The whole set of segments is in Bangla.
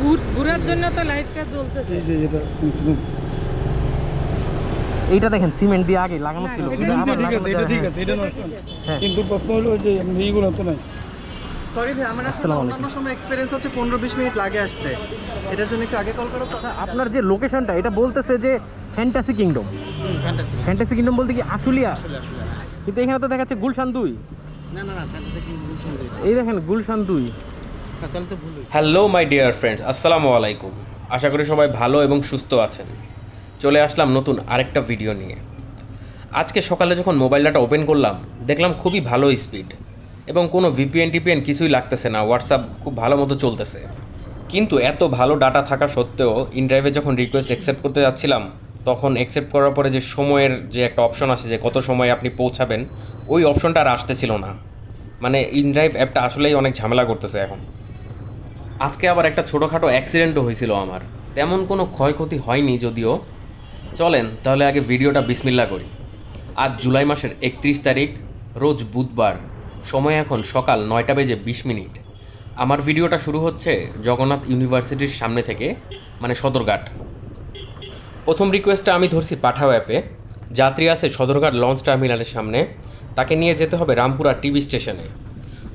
ঘুর- ঘুরার জন্য তো লাইটটা জ্বলতেছে। এটা এইটা দেখেন সিমেন্ট দিয়ে আগে লাগানো ছিল। ঠিক আছে এটা ঠিক আছে এটা নষ্ট। আছে। হ্যাঁ। কিন্তু প্রশ্ন হলো যে এইগুলো তো নাই। সরি ভাই আমার আসলে অন্যান্য সময় এক্সপিরিয়েন্স হচ্ছে পনেরো বিশ মিনিট লাগে আসতে। এটার জন্য একটু আগে কল করো তো হ্যাঁ। আপনার যে লোকেশনটা এটা বলতেছে যে fantasy kingdom fantasy fantasy kingdom বলতে কি আশুলিয়া? কিন্তু এখানে তো দেখাচ্ছে গুলশান দুই। না না না ফ্যান্টাসি কি বুঝছেন এই দেখেন গুলশান দুই। হ্যালো মাই ডিয়ার ফ্রেন্ডস আসসালামু আলাইকুম। আশা করি সবাই ভালো এবং সুস্থ আছেন। চলে আসলাম নতুন আরেকটা ভিডিও নিয়ে। আজকে সকালে যখন মোবাইল ডাটা ওপেন করলাম, দেখলাম খুবই ভালো স্পিড এবং কোনো ভিপিএন টিপিএন কিছুই লাগতেছে না হোয়াটসঅ্যাপ খুব ভালো মতো চলতেছে। কিন্তু এত ভালো ডাটা থাকা সত্ত্বেও ইনড্রাইভে যখন রিকোয়েস্ট অ্যাকসেপ্ট করতে যাচ্ছিলাম, তখন অ্যাকসেপ্ট করার পরে যে সময়ের যে একটা অপশন আসে যে কত সময় আপনি পৌঁছাবেন, ওই অপশনটা আর আসতেছিল না। মানে ইনড্রাইভ অ্যাপটা আসলেই অনেক ঝামেলা করতেছে এখন। আজকে আবার একটা ছোটোখাটো অ্যাক্সিডেন্টও হয়েছিল আমার। তেমন কোনো ক্ষয়ক্ষতি হয়নি যদিও। চলেন, তাহলে আগে ভিডিওটা বিসমিল্লা করি। আজ জুলাই মাসের একত্রিশ তারিখ, রোজ বুধবার। সময় এখন সকাল নয়টা বেজে বিশ মিনিট। আমার ভিডিওটা শুরু হচ্ছে জগন্নাথ ইউনিভার্সিটির সামনে থেকে মানে সদরঘাট। প্রথম রিকোয়েস্টটা আমি ধরছি পাঠাও অ্যাপে যাত্রী আছে সদরঘাট লঞ্চ টার্মিনালের সামনে। তাকে নিয়ে যেতে হবে রামপুরা টিভি স্টেশনে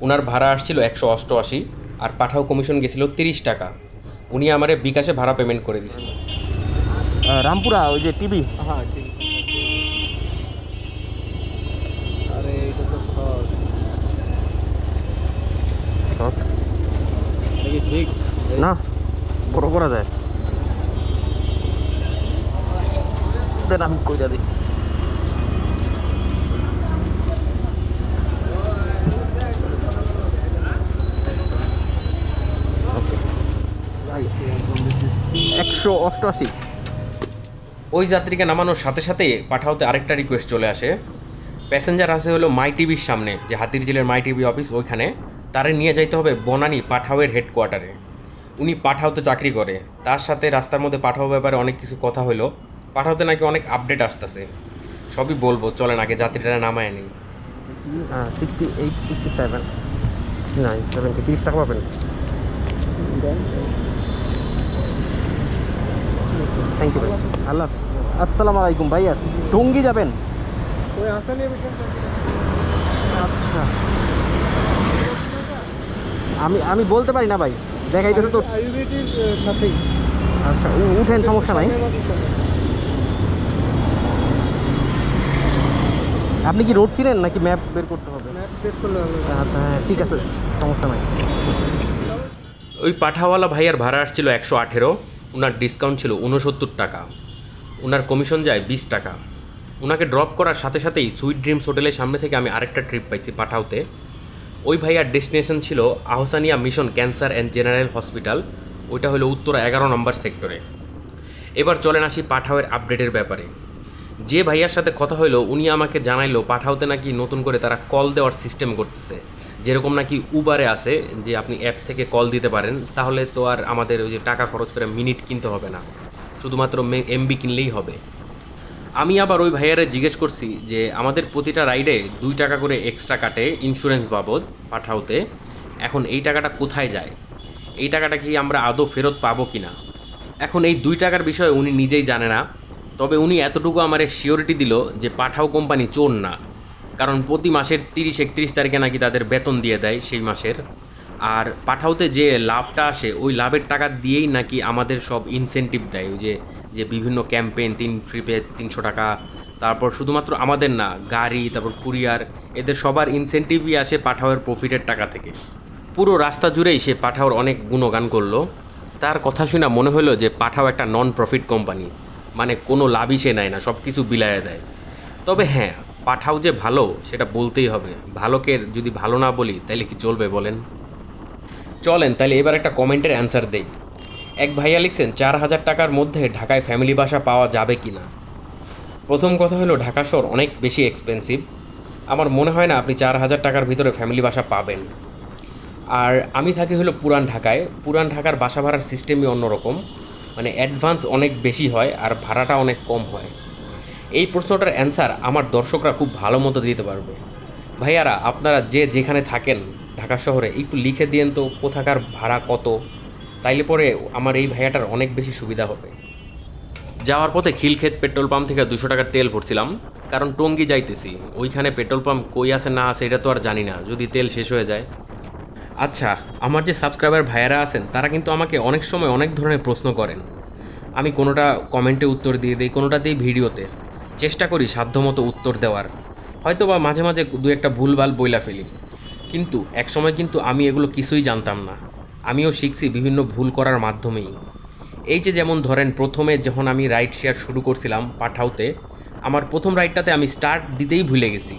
ওনার ভাড়া আসছিল একশো অষ্টআশি। আর পাঠাও কমিশন গেছিল তিরিশ টাকা। উনি আমারে বিকাশে ভাড়া পেমেন্ট করে দিছিল। রামপুরা ওই যে টিভি? হ্যাঁ ঠিক আরে এটা তো শর্ট না বড় করা যায়। আমি কইরা দিই। একশো অষ্টআশি। ওই যাত্রীকে নামানোর সাথে সাথে পাঠাওতে আরেকটা রিকোয়েস্ট চলে আসে। প্যাসেঞ্জার আছে হলো মাই টিভির সামনে যে হাতির জেলের মাই টিভি অফিস ওইখানে। তারে নিয়ে যাইতে হবে বনানী পাঠাওয়ের হেডকোয়ার্টারে উনি পাঠাওতে চাকরি করে। তার সাথে রাস্তার মধ্যে পাঠাও ব্যাপারে অনেক কিছু কথা হলো পাঠাওতে নাকি অনেক আপডেট আসতেছে। সবই বলব চলেন আগে যাত্রীরা নামায় নেই। Sixty eight sixty seven nine seventy তিরিশ টাকা পাবেন। থ্যাংক ইউ ভাই আল্লাহ। আসসালামু আলাইকুম ভাইয়া। টঙ্গি যাবেন? ওই আচ্ছা। আমি আমি বলতে পারি না ভাই। দেখাইতেছে তো। সাথেই। আচ্ছা উঠেন সমস্যা নাই। আপনি কি রোড ছিলেন নাকি ম্যাপ বের করতে হবে? ম্যাপ বের করলে হবে। আচ্ছা হ্যাঁ ঠিক আছে। সমস্যা নাই। ওই পাঠাওয়ালা ভাইয়ার ভাড়া আসছিল একশো আঠেরো। ওনার ডিসকাউন্ট ছিল উনসত্তর টাকা। ওনার কমিশন যায় বিশ টাকা। ওনাকে ড্রপ করার সাথে সাথেই সুইট ড্রিমস হোটেলের সামনে থেকে আমি আরেকটা ট্রিপ পাইছি পাঠাওতে। ওই ভাইয়ার ডেস্টিনেশন ছিল Ahsania mission cancer and general hospital ওইটা হলো উত্তর এগারো নম্বর সেক্টরে এবার চলেন আসি পাঠাওয়ের আপডেটের ব্যাপারে। যে ভাইয়ার সাথে কথা হলো উনি আমাকে জানাইলো পাঠাওতে নাকি নতুন করে তারা কল দেওয়ার সিস্টেম করতেছে। যেরকম নাকি উবারে আছে যে আপনি অ্যাপ থেকে কল দিতে পারেন, তাহলে তো আর আমাদের ওই যে টাকা খরচ করে মিনিট কিনতে হবে না। শুধুমাত্র এমবি কিনলেই হবে। আমি আবার ওই ভাইয়ারে জিজ্ঞেস করছি যে আমাদের প্রতিটা রাইডে দুই টাকা করে এক্সট্রা কাটে ইন্স্যুরেন্স বাবদ পাঠাওতে। এখন এই টাকাটা কোথায় যায়? এই টাকাটা কি আমরা আদৌ ফেরত পাবো কি না এখন এই দুই টাকার বিষয়ে উনি নিজেই জানে না। তবে উনি এতটুকু আমারে শিওরিটি দিল যে পাঠাও কোম্পানি চোর না। কারণ প্রতি মাসের তিরিশ, একত্রিশ তারিখে নাকি তাদের বেতন দিয়ে দেয় সেই মাসের। আর পাঠাওতে যে লাভটা আসে, ওই লাভের টাকা দিয়েই নাকি আমাদের সব ইনসেন্টিভ দেয়। ওই যে যে বিভিন্ন ক্যাম্পেইন তিন ট্রিপে তিনশো টাকা, তারপর শুধুমাত্র আমাদের না, গাড়ি, তারপর কুরিয়ার এদের সবার ইনসেন্টিভই আসে পাঠাওয়ের প্রফিটের টাকা থেকে। পুরো রাস্তা জুড়েই সে পাঠাওর অনেক গুণগান করল। তার কথা শুনে মনে হলো যে পাঠাও একটা নন প্রফিট কোম্পানি মানে কোনো লাভই সে নেয় না সব কিছু বিলায় দেয়। তবে হ্যাঁ পাঠাও যে ভালো, সেটা বলতেই হবে। ভালোকে যদি ভালো না বলি তাহলে কি চলবে বলেন? চলেন তাহলে এবার একটা কমেন্টের অ্যান্সার দেই। এক ভাইয়া লিখছেন, চার হাজার টাকার মধ্যে ঢাকায় ফ্যামিলি বাসা পাওয়া যাবে কি না প্রথম কথা হলো, ঢাকা শহর অনেক বেশি এক্সপেন্সিভ আমার মনে হয় না আপনি চার হাজার টাকার ভিতরে ফ্যামিলি বাসা পাবেন। আর আমি থাকি হলো পুরান ঢাকায়। পুরান ঢাকার বাসা ভাড়ার সিস্টেমই অন্যরকম। মানে অ্যাডভান্স অনেক বেশি হয়, আর ভাড়াটা অনেক কম হয়। এই প্রশ্নটার অ্যান্সার আমার দর্শকরা খুব ভালো মতো দিতে পারবে। ভাইয়ারা, আপনারা যে যেখানে থাকেন ঢাকা শহরে, একটু লিখে দিয়েন তো কোথাকার ভাড়া কত? তাইলে পরে আমার এই ভাইয়াটার অনেক বেশি সুবিধা হবে। যাওয়ার পথে খিলক্ষেত পেট্রোল পাম্প থেকে দুশো টাকার তেল ভরছিলাম, কারণ টঙ্গি যাইতেছি। ওইখানে পেট্রোল পাম্প কই আছে না আছে এটা তো আর জানি না, যদি তেল শেষ হয়ে যায়। আচ্ছা আমার যে সাবস্ক্রাইবার ভাইয়ারা আছেন, তারা কিন্তু আমাকে অনেক সময় অনেক ধরনের প্রশ্ন করেন। আমি কোনোটা কমেন্টে উত্তর দিয়ে দিই কোনোটা দিই ভিডিওতে। চেষ্টা করি সাধ্যমতো উত্তর দেওয়ার। হয়তো বা মাঝে মাঝে দু একটা ভুলভাল বইলা ফেলি। কিন্তু একসময় কিন্তু আমি এগুলো কিছুই জানতাম না। আমিও শিখছি বিভিন্ন ভুল করার মাধ্যমেই। এই যে যেমন ধরেন প্রথমে যখন আমি রাইড শেয়ার শুরু করছিলাম পাঠাওতে, আমার প্রথম রাইডটাতে আমি স্টার্ট দিতেই ভুলে গেছি।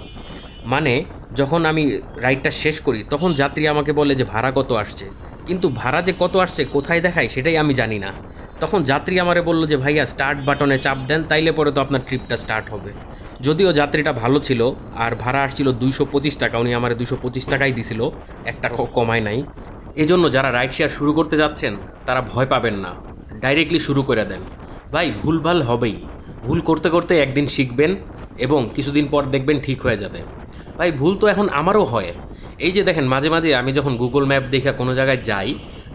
মানে যখন আমি রাইডটা শেষ করি, তখন যাত্রী আমাকে বলে যে, ভাড়া কত আসছে? কিন্তু ভাড়া যে কত আসছে, কোথায় দেখায়, সেটাই আমি জানি না। তখন যাত্রী আমারে বলল যে, ভাইয়া স্টার্ট বাটনে চাপ দেন, তাইলে পরে তো আপনার ট্রিপটা স্টার্ট হবে। যদিও যাত্রীটা ভালো ছিল, আর ভাড়া আসছিল দুইশো পঁচিশ টাকা, উনি আমার দুইশো পঁচিশ টাকাই দিছিল, এক টাকাও কমায় নাই। এজন্য যারা রাইড শেয়ার শুরু করতে যাচ্ছেন, তারা ভয় পাবেন না। ডাইরেক্টলি শুরু করে দেন। ভাই, ভুলভাল হবেই। ভুল করতে করতে একদিন শিখবেন এবং কিছুদিন পর দেখবেন ঠিক হয়ে যাবে। ভাই, ভুল তো এখন আমারও হয়। এই যে দেখেন, মাঝে মাঝে আমি যখন গুগল ম্যাপ দেখে কোনো জায়গায় যাই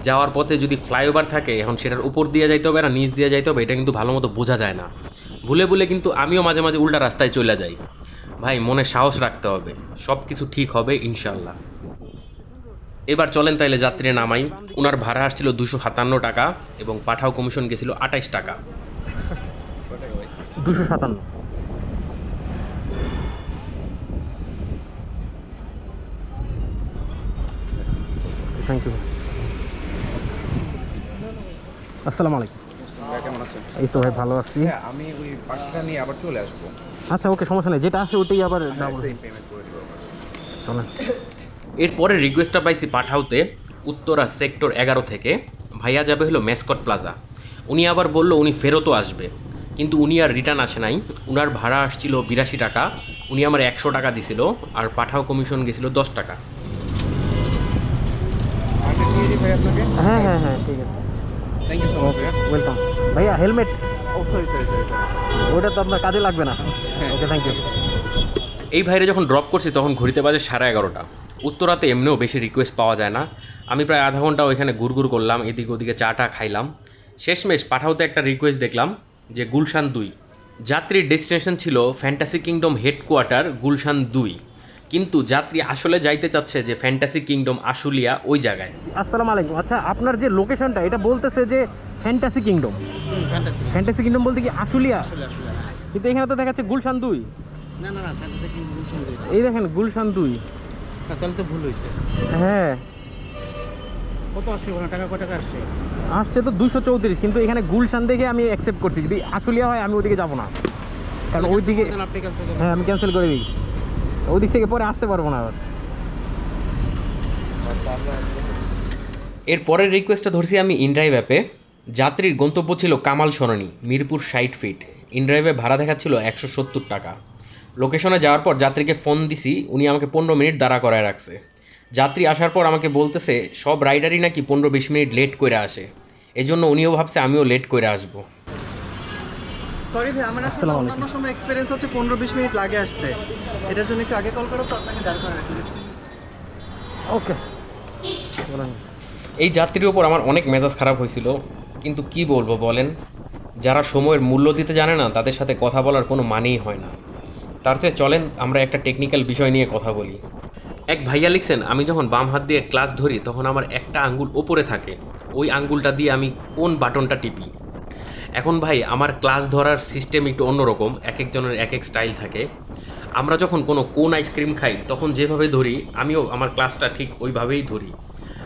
যাওয়ার পথে যদি ফ্লাইওভার থাকে, এখন সেটার উপর দিয়ে যাইতে হবে না, নিচ দিয়ে যাইতে হবে, এটা কিন্তু ভালো মতো বোঝা যায় না। ভুলে ভুলে কিন্তু আমিও মাঝে মাঝে উল্টা রাস্তায় চলে যাই। ভাই, মনে সাহস রাখতে হবে। সব কিছু ঠিক হবে ইনশাল্লাহ এবার চলেন তাইলে যাত্রী নামাই। ওনার ভাড়া আসছিল দুশো সাতান্ন টাকা এবং পাঠাও কমিশন গেছিল আঠাইশ টাকা। দুশো সাতান্ন। থ্যাংক ইউ আসসালামু আলাইকুম। কেমন আছেন? এই তো ভাই ভালো আছি। হ্যাঁ আমি ওই পার্সটা নিয়ে আবার চলে আসব। আচ্ছা ওকে সমস্যা নেই যেটা আছে ওটাই আবার হ্যাঁ পেমেন্ট করে দিব চলেন। এরপরে রিকোয়েস্টটা পাইছি পাঠাওতে উত্তরা সেক্টর এগারো থেকে। ভাইয়া যাবে হলো মেসকট প্লাজা। উনি আবার বলল উনি ফেরতও আসবে। কিন্তু উনি আর রিটার্ন আসে নাই। উনার ভাড়া আসছিল বিরাশি টাকা। উনি আমার একশো টাকা দিছিল আর পাঠাও কমিশন গেছিল দশ টাকা। হ্যাঁ হ্যাঁ হ্যাঁ ঠিক আছে। থ্যাংক ইউ সো মাচ ভাইয়া ওয়েলকাম ভাইয়া হেলমেট ও সরি সরি সরি ওটা তো আপনার কাজে লাগবে না। ওকে থ্যাংক ইউ এই ভাইরে যখন ড্রপ করছি তখন ঘুরিতে বাজে সাড়ে এগারোটা। উত্তরাতে এমনিও বেশি রিকোয়েস্ট পাওয়া যায় না। আমি প্রায় আধা ঘণ্টা ওইখানে ঘুরঘুর করলাম এদিক ওদিকে চা টা খাইলাম। শেষমেশ পাঠাওতে একটা রিকোয়েস্ট দেখলাম যে গুলশান দুই। যাত্রীর ডেস্টিনেশন ছিল ফ্যান্টাসি কিংডম হেডকোয়ার্টার গুলশান দুই। কিন্তু যাত্রী আসলে যাইতে চাচ্ছে যে ফ্যান্টাসি কিংডম আশুলিয়া ওই জায়গায়। আসসালামু আলাইকুম। আচ্ছা আপনার যে লোকেশনটা এটা বলতেছে যে fantasy kingdom fantasy fantasy kingdom বলতে কি আশুলিয়া? কিন্তু এখানে তো দেখাচ্ছে গুলশান দুই। না না না ফ্যান্টাসি কি গুলশান দুই। এই দেখেন গুলশান দুই। তাহলে তো ভুল হয়েছে হ্যাঁ। কত আসছে ওখানে? টাকা কয় টাকা আসছে? আসছে তো দুশো চৌত্রিশ কিন্তু এখানে গুলশান দেখে আমি অ্যাকসেপ্ট করছি। যদি আশুলিয়া হয় আমি ওদিকে যাব না। কারণ ওই দিকে তাহলে আপনি হ্যাঁ আমি ক্যান্সেল করে দিই। ওই দিক থেকে পরে আসতে পারব না এর পরের রিকোয়েস্টটা ধরছি আমি ইনড্রাইভ অ্যাপে যাত্রীর গন্তব্য ছিল কামাল সরণি, মিরপুর ষাট ফিট ইনড্রাইভে ভাড়া দেখাচ্ছিল একশো সত্তর টাকা। লোকেশনে যাওয়ার পর যাত্রীকে ফোন দিছি, উনি আমাকে পনেরো মিনিট দাঁড়া করায় রাখছে। যাত্রী আসার পর আমাকে বলতেছে, সব রাইডারই নাকি পনেরো বিশ মিনিট লেট করে আসে। এজন্য উনিও ভাবছে আমিও লেট করে আসব। সরি ভাই আমার আসলে অন্যান্য সময় এক্সপিরিয়েন্স হচ্ছে পনেরো বিশ মিনিট লাগে আসতে। এটার জন্য একটু আগে কল করো তো আপনাকে দাঁড় করে রাখি। ওকে এই যাত্রীর ওপর আমার অনেক মেজাজ খারাপ হয়েছিল কিন্তু কি বলব বলেন? যারা সময়ের মূল্য দিতে জানে না তাদের সাথে কথা বলার কোনো মানেই হয় না। তার চেয়ে চলেন আমরা একটা টেকনিক্যাল বিষয় নিয়ে কথা বলি। এক ভাইয়া লিখছেন আমি যখন বাম হাত দিয়ে ক্লাস ধরি তখন আমার একটা আঙ্গুল ওপরে থাকে। ওই আঙ্গুলটা দিয়ে আমি কোন বাটনটা টিপি? এখন ভাই, আমার ক্লাস ধরার সিস্টেম একটু অন্যরকম এক একজনের এক এক স্টাইল থাকে। আমরা যখন কোনো কোন আইসক্রিম খাই, তখন যেভাবে ধরি, আমিও আমার ক্লাসটা ঠিক ওইভাবেই ধরি।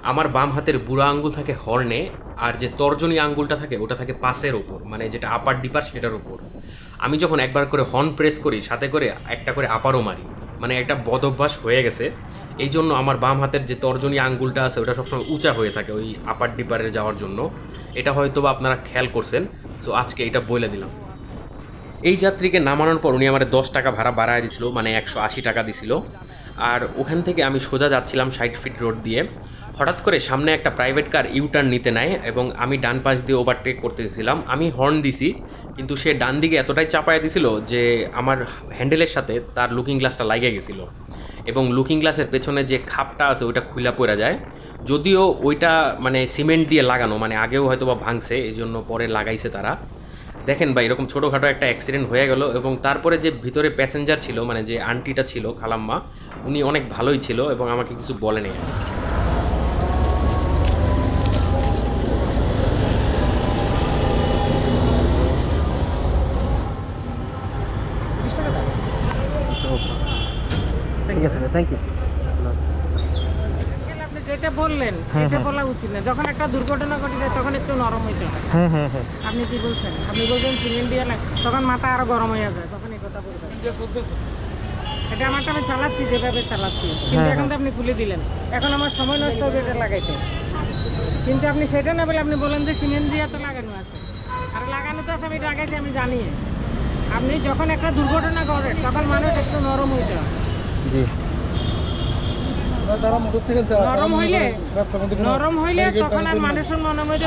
আমার বাম হাতের বুড়া আঙ্গুল থাকে হর্নে, আর যে তর্জনী আঙ্গুলটা থাকে, ওটা থাকে পাসের ওপর মানে যেটা আপার ডিপার সেটার ওপর। আমি যখন একবার করে হর্ন প্রেস করি, সাথে করে একটা করে আপারও মারি। মানে একটা বদ অভ্যাস হয়ে গেছে। এই জন্য আমার বাম হাতের যে তর্জনী আঙ্গুলটা আছে, ওটা সবসময় উঁচা হয়ে থাকে ওই আপার ডিপারে যাওয়ার জন্য। এটা হয়তো বা আপনারা খেয়াল করছেন। সো আজকে এটা বলে দিলাম। এই যাত্রীকে নামানোর পর উনি আমার দশ টাকা ভাড়া বাড়ায় দিছিল মানে একশো আশি টাকা দিছিল। আর ওখান থেকে আমি সোজা যাচ্ছিলাম ষাট ফিট রোড দিয়ে। হঠাৎ করে সামনে একটা প্রাইভেট কার ইউটার্ন নিতে নেয় এবং আমি ডান পাশ দিয়ে ওভারটেক করতেছিলাম আমি হর্ন দিছি, কিন্তু সে ডান দিকে এতটাই চাপায় দিছিল যে আমার হ্যান্ডেলের সাথে তার লুকিং গ্লাসটা লাগে গেছিল। এবং লুকিং গ্লাসের পেছনে যে খাপটা আছে, ওইটা খুলা পড়ে যায়। যদিও ওইটা মানে সিমেন্ট দিয়ে লাগানো মানে আগেও হয়তো বা ভাঙছে এই জন্য পরে লাগাইছে তারা। দেখেন ভাই, এরকম ছোটোখাটো একটা অ্যাক্সিডেন্ট হয়ে গেল এবং তারপরে যে ভিতরে প্যাসেঞ্জার ছিল মানে যে আন্টিটা ছিল, খালাম্মা, উনি অনেক ভালোই ছিল এবং আমাকে কিছু বলেনি। ঠিক আছে থ্যাঙ্ক ইউ বললেন এটা। বলা উচিত না। যখন একটা দুর্ঘটনা ঘটে যায় তখন একটু নরম হইতে হয়। আপনি কি বলছেন? আপনি বলছেন সিমেন্ট দিয়ে লাগ তখন মাথা আরও গরম হয়ে যায় তখন এই কথা বলবেন। এটা আমারটা আমি চালাচ্ছি যেভাবে চালাচ্ছি। কিন্তু এখন তো আপনি খুলে দিলেন। এখন আমার সময় নষ্ট হবে এটা লাগাইতে। কিন্তু আপনি সেটা না বলে আপনি বলেন যে সিমেন্ট দিয়ে তো লাগানো আছে। আর লাগানো তো আছে আমি লাগাইছি আমি জানি। আপনি যখন একটা দুর্ঘটনা ঘটে তখন মানুষ একটু নরম হইতে হয়।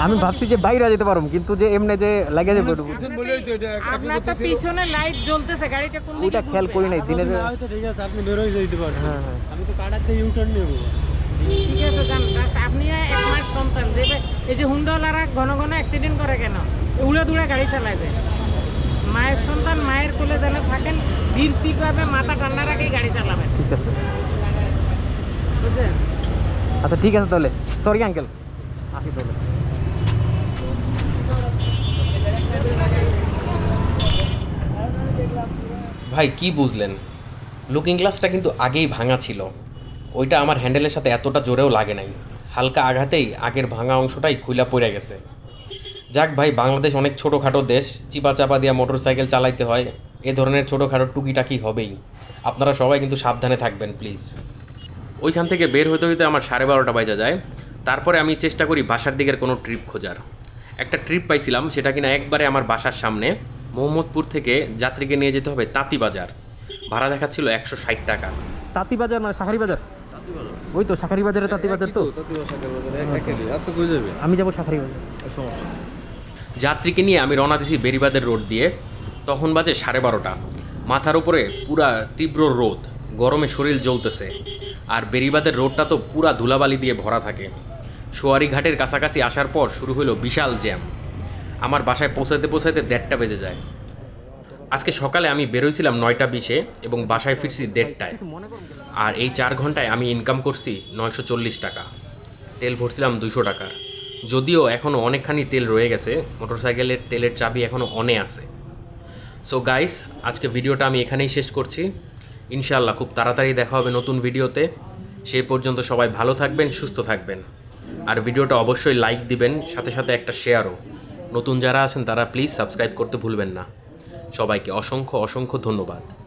আমি ভাবছি যে বাইরে যেতে পারব কিন্তু যে এমনি যে লাগে যাবে আপনার তো পিছনে লাইট জ্বলতেছে গাড়িটা কোন দিকে খেয়াল করি নাই দিনে ঠিক আছে আপনি বেরোয় যেতে পারেন হ্যাঁ হ্যাঁ। আমি তো কাটাতে ইউটার্ন নেব। ঠিক আছে রাস্তা- আপনি এক মাস সন্তান দেবে এই যে হুন্ডাওয়ালারা ঘন ঘন অ্যাক্সিডেন্ট করে কেন? উড়ে দুড়ে গাড়ি চালায় যায় মায়ের সন্তান মায়ের কোলে যেন থাকেন ধীর স্থিরভাবে মাথা ঠান্ডা রাখেই গাড়ি চালাবেন। ঠিক আছে। বুঝলেন আচ্ছা ঠিক আছে তাহলে। সরি আঙ্কেল আসি তাহলে। ভাই কি বুঝলেন? লুকিং গ্লাসটা কিন্তু আগেই ভাঙা ছিল। ওইটা আমার হ্যান্ডেলের সাথে এতটা জোরেও লাগে নাই। হালকা আঘাতেই আগের ভাঙা অংশটাই খুইলা পড়ে গেছে। যাক ভাই বাংলাদেশ অনেক ছোটোখাটো দেশ। চিপা চাপা দিয়া মোটর সাইকেল চালাইতে হয়। এ ধরনের ছোটোখাটো টুকিটাকি হবেই। আপনারা সবাই কিন্তু সাবধানে থাকবেন প্লিজ ওইখান থেকে বের হতে হইতে আমার সাড়ে বারোটা বাজা যায়। তারপরে আমি চেষ্টা করি বাসার দিকের কোনো ট্রিপ খোঁজার। একটা ট্রিপ পাইছিলাম সেটা কিনা একবারে আমার বাসার সামনে মোহাম্মদপুর থেকে যাত্রীকে নিয়ে যেতে হবে তাঁতি বাজার। ভাড়া দেখাচ্ছিল একশো ষাট টাকা। তাঁতি বাজার মানে শাখারি বাজার? ওই তো শাখারি বাজারে তাঁতি বাজার তো। আমি যাব শাখারি বাজার। যাত্রীকে নিয়ে আমি রওনা দিছি বেরিবাদের রোড দিয়ে। তখন বাজে সাড়ে বারোটা। মাথার উপরে পুরা তীব্র রোদ। গরমে শরীর জ্বলতেছে। আর বেরিবাদের রোডটা তো পুরা ধুলাবালি দিয়ে ভরা থাকে। সোয়ারি ঘাটের কাছাকাছি আসার পর শুরু হলো বিশাল জ্যাম। আমার বাসায় পৌঁছাতে পৌঁছাতে দেড়টা বেজে যায়। আজকে সকালে আমি বেরোইছিলাম নয়টা বিশে এবং বাসায় ফিরছি দেড়টায়। আর এই চার ঘন্টায় আমি ইনকাম করছি নয়শো চল্লিশ টাকা। তেল ভরছিলাম দুশো টাকার। যদিও এখনও অনেকখানি তেল রয়ে গেছে, মোটরসাইকেলের তেলের চাবি এখনও অনে আছে। সো গাইস আজকে ভিডিওটা আমি এখানেই শেষ করছি। ইনশাআল্লাহ খুব তাড়াতাড়ি দেখা হবে নতুন ভিডিওতে। সেই পর্যন্ত সবাই ভালো থাকবেন, সুস্থ থাকবেন। আর ভিডিওটা অবশ্যই লাইক দিবেন, সাথে সাথে একটা শেয়ারও। নতুন যারা আছেন তারা প্লিজ সাবস্ক্রাইব করতে ভুলবেন না। সবাইকে অসংখ্য অসংখ্য ধন্যবাদ।